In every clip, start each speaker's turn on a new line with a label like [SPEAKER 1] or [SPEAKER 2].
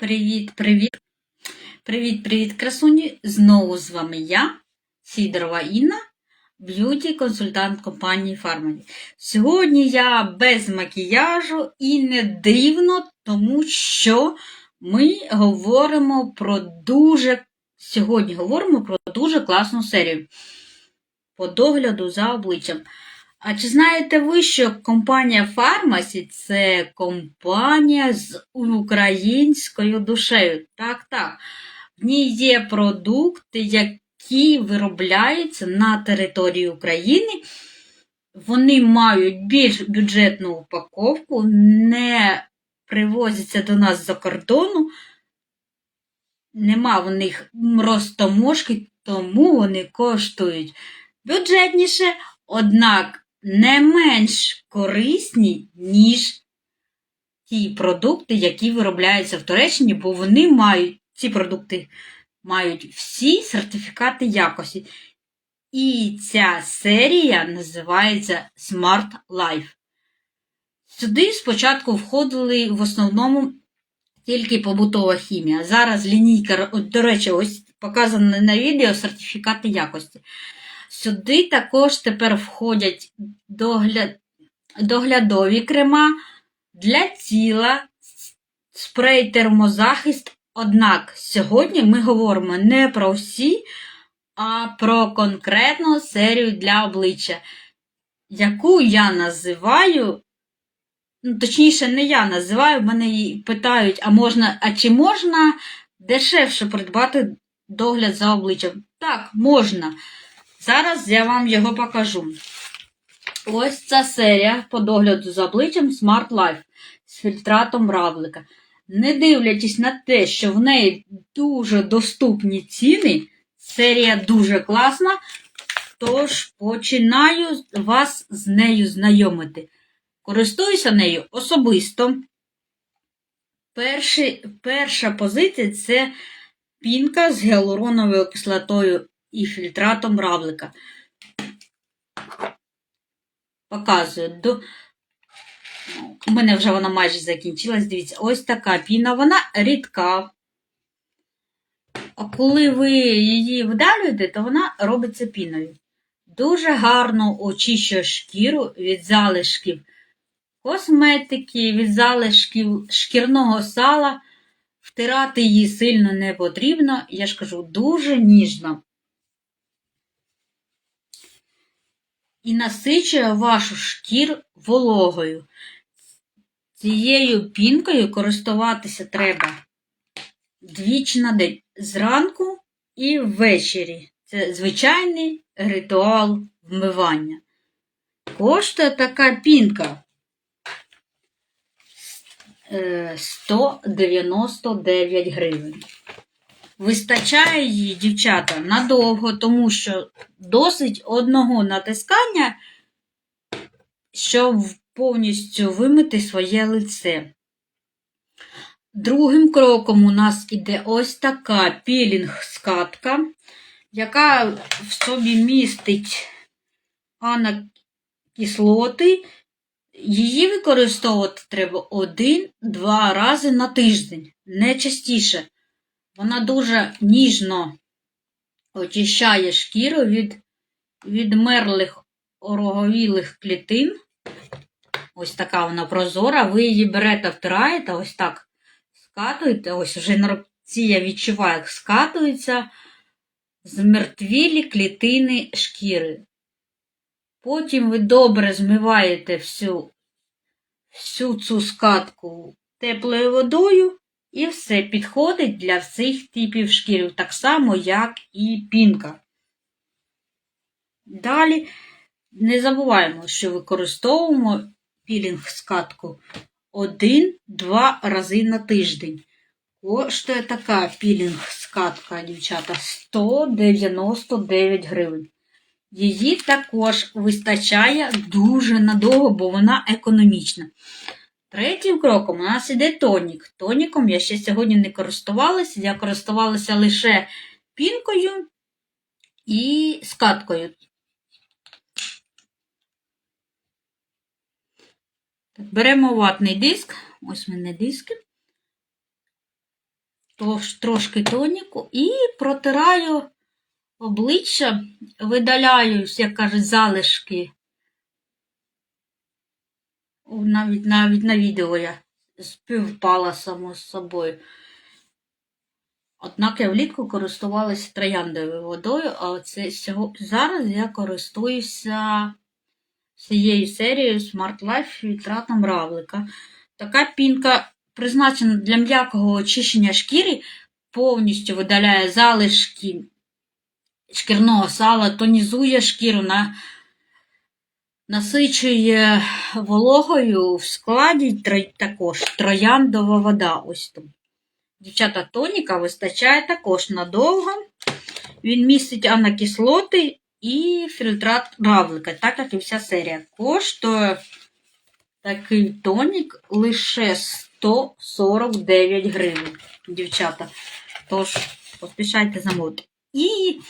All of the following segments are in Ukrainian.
[SPEAKER 1] Привіт, привіт. Привіт, привіт, красуні. Знову з вами я, Сідорова Інна, б'юті-консультант компанії Farmany. Сьогодні я без макіяжу і не дивно, тому що ми говоримо про дуже. Сьогодні говоримо про дуже класну серію по догляду за обличчям. А чи знаєте ви, що компанія Фармасі це компанія з українською душею? Так, так. В ній є продукти, які виробляються на території України. Вони мають більш бюджетну упаковку, не привозяться до нас за кордону. Нема в них розтоможки, тому вони коштують бюджетніше, однак не менш корисні, ніж ті продукти, які виробляються в Туреччині, бо вони мають, ці продукти мають всі сертифікати якості. І ця серія називається Smart Life. Сюди спочатку входили в основному тільки побутова хімія. Зараз лінійка, до речі, ось показано на відео сертифікати якості. Сюди також тепер входять догляд... доглядові крема для тіла, спрей термозахист. Однак сьогодні ми говоримо не про всі, а про конкретну серію для обличчя, яку я називаю, ну, точніше, не я називаю, мене її питають, а можна, а чи можна дешевше придбати догляд за обличчям? Так, можна. Зараз я вам його покажу. Ось ця серія по догляду за обличчям Smart Life з фільтратом равлика. Не дивлячись на те, що в неї дуже доступні ціни, серія дуже класна, тож починаю вас з нею знайомити. Користуюся нею особисто. Перший, перша позиція це пінка з гіалуроновою кислотою і фільтратом равлика. Показую. До... У мене вже вона майже закінчилась. Дивіться, ось така піна, вона рідка. А коли ви її вдалюєте, то вона робиться піною. Дуже гарно очищує шкіру від залишків косметики, від залишків шкірного сала. Втирати її сильно не потрібно, я ж кажу, дуже ніжно. І насичує вашу шкіру вологою. Цією пінкою користуватися треба двічі на день зранку і ввечері. Це звичайний ритуал вмивання. Коштує така пінка 199 гривень. Вистачає її, дівчата, надовго, тому що досить одного натискання, щоб повністю вимити своє лице. Другим кроком у нас іде ось така пілінг-скатка, яка в собі містить анакислоти. Її використовувати треба один-два рази на тиждень, не частіше. Вона дуже ніжно очищає шкіру від відмерлих ороговілих клітин. Ось така вона прозора. Ви її берете, втираєте, ось так скатуєте. Ось вже на руці я відчуваю, як скатуються змертвілі клітини шкіри. Потім ви добре змиваєте всю, всю цю скатку теплою водою. І все підходить для всіх типів шкіри, так само, як і пінка. Далі не забуваємо, що використовуємо пілінг скатку 1-2 рази на тиждень. Коштує така пілінг скатка, дівчата, 199 гривень. Її також вистачає дуже надовго, бо вона економічна. Третім кроком у нас іде тонік. Тоніком я ще сьогодні не користувалася, я користувалася лише пінкою і скаткою. Беремо ватний диск, ось мене диски. тож, трошки тоніку і протираю обличчя, видаляю, як кажуть, залишки. Навіть, навіть на відео я співпала само з собою. Однак я влітку користувалася трояндовою водою, а сього- зараз я користуюся цією серією Smart Life фільтратом равлика. Така пінка призначена для м'якого очищення шкіри, повністю видаляє залишки шкірного сала, тонізує шкіру, на, насичує вологою в складі також трояндова вода. Ось тут. Дівчата тоніка вистачає також надовго. Він містить анакислоти і фільтрат равлика, так як і вся серія. Коштує такий тонік лише 149 гривень, дівчата. Тож, поспішайте замовити. І,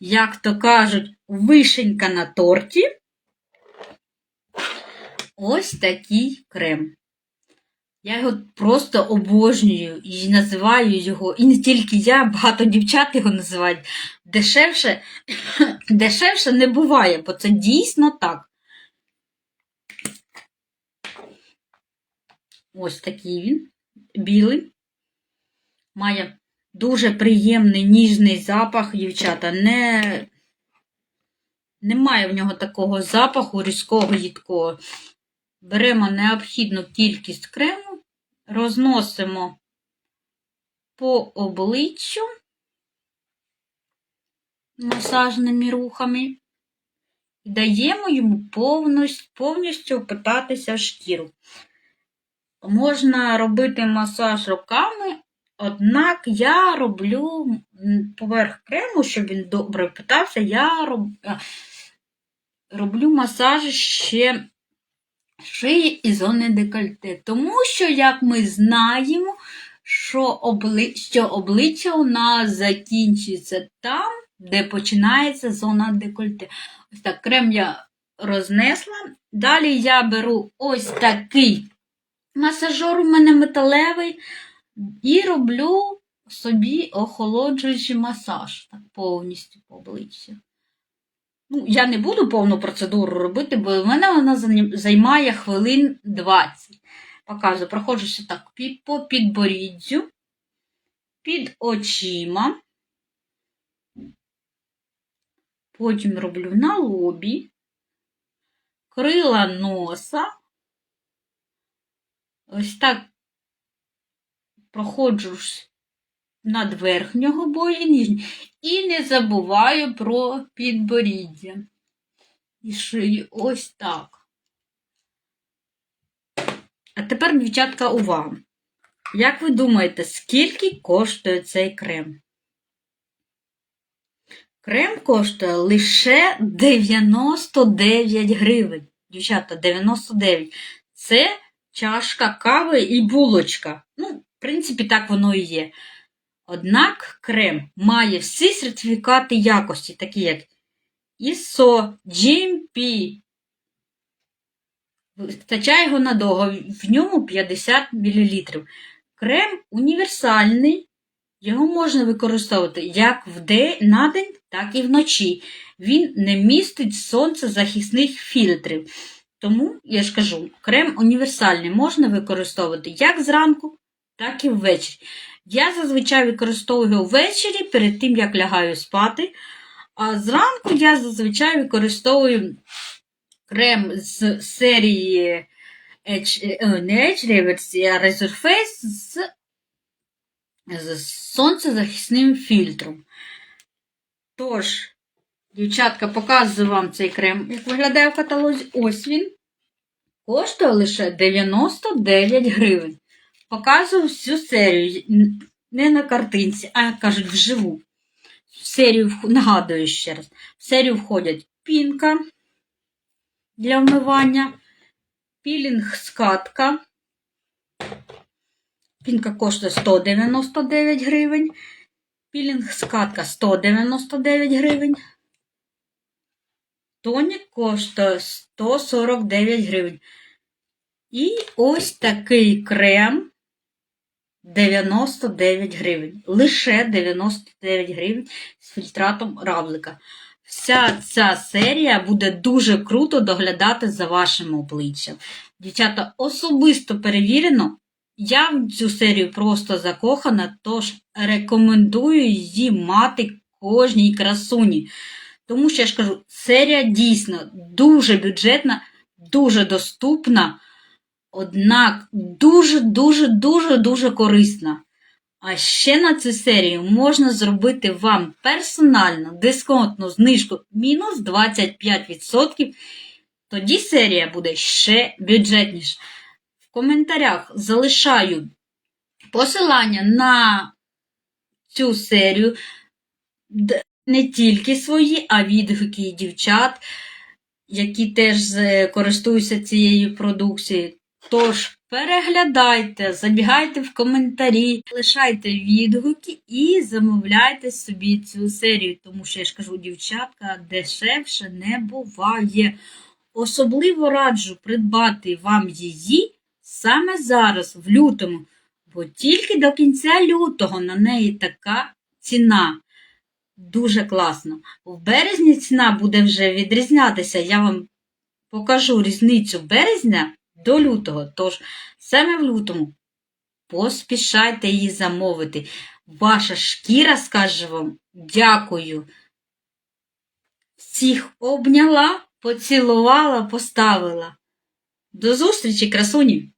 [SPEAKER 1] як то кажуть, вишенька на торті. Ось такий крем. Я його просто обожнюю і називаю його, і не тільки я, багато дівчат його називають. Дешевше, дешевше не буває, бо це дійсно так. Ось такий він, білий. Має дуже приємний ніжний запах, дівчата. Не, немає в нього такого запаху різкого їдкого. Беремо необхідну кількість крему, розносимо по обличчю масажними рухами і даємо йому повністю, повністю впитатися в шкіру. Можна робити масаж руками, однак я роблю поверх крему, щоб він добре впитався, я роб... роблю масаж ще шиї і зони декольте. Тому що, як ми знаємо, що, обли... що обличчя у нас закінчується там, де починається зона декольте. Ось так, крем я рознесла. Далі я беру ось такий масажер у мене металевий і роблю собі охолоджуючий масаж так, повністю по обличчю. Ну, я не буду повну процедуру робити, бо в мене вона займає хвилин 20. Показую, проходжуся так по підборіддю, під очима. Потім роблю на лобі, крила носа. Ось так проходжу ж над верхнього бою і. І не забуваю про підборіддя. І шию ось так. А тепер, дівчатка, увага. Як ви думаєте, скільки коштує цей крем? Крем коштує лише 99 гривень. Дівчата, 99. Це чашка кави і булочка. Ну, в принципі, так воно і є. Однак крем має всі сертифікати якості, такі як ISO, GMP. Вистачає його надовго, в ньому 50 мл. Крем універсальний, його можна використовувати як вдень, на день, так і вночі. Він не містить сонцезахисних фільтрів. Тому, я ж кажу, крем універсальний можна використовувати як зранку, так і ввечері. Я зазвичай використовую ввечері перед тим, як лягаю спати. А зранку я зазвичай використовую крем з серії Edge, е, не Edge Reverse, а Resurface з, з сонцезахисним фільтром. Тож, дівчатка, показую вам цей крем, як виглядає в каталозі. Ось він. Коштує лише 99 гривень. Показую всю серію. Не на картинці, а кажуть, вживу. В серію, нагадую ще раз, в серію входять пінка для вмивання, пілінг скатка. Пінка коштує 199 гривень. Пілінг скатка 199 гривень. Тонік коштує 149 гривень. І ось такий крем 99 гривень. Лише 99 гривень з фільтратом равлика. Вся ця серія буде дуже круто доглядати за вашим обличчям. Дівчата, особисто перевірено. Я в цю серію просто закохана, тож рекомендую її мати кожній красуні. Тому що я ж кажу, серія дійсно дуже бюджетна, дуже доступна, однак дуже-дуже дуже дуже корисна. А ще на цю серію можна зробити вам персональну дисконтну знижку мінус 25%. Тоді серія буде ще бюджетніша. В коментарях залишаю посилання на цю серію, не тільки свої, а відгуки дівчат, які теж користуються цією продукцією. Тож переглядайте, забігайте в коментарі, лишайте відгуки і замовляйте собі цю серію, тому що я ж кажу, дівчатка дешевше не буває. Особливо раджу придбати вам її саме зараз, в лютому, бо тільки до кінця лютого на неї така ціна. Дуже класно. В березні ціна буде вже відрізнятися. Я вам покажу різницю березня до лютого. Тож саме в лютому поспішайте її замовити. Ваша шкіра скаже вам дякую. Всіх обняла, поцілувала, поставила. До зустрічі, красуні!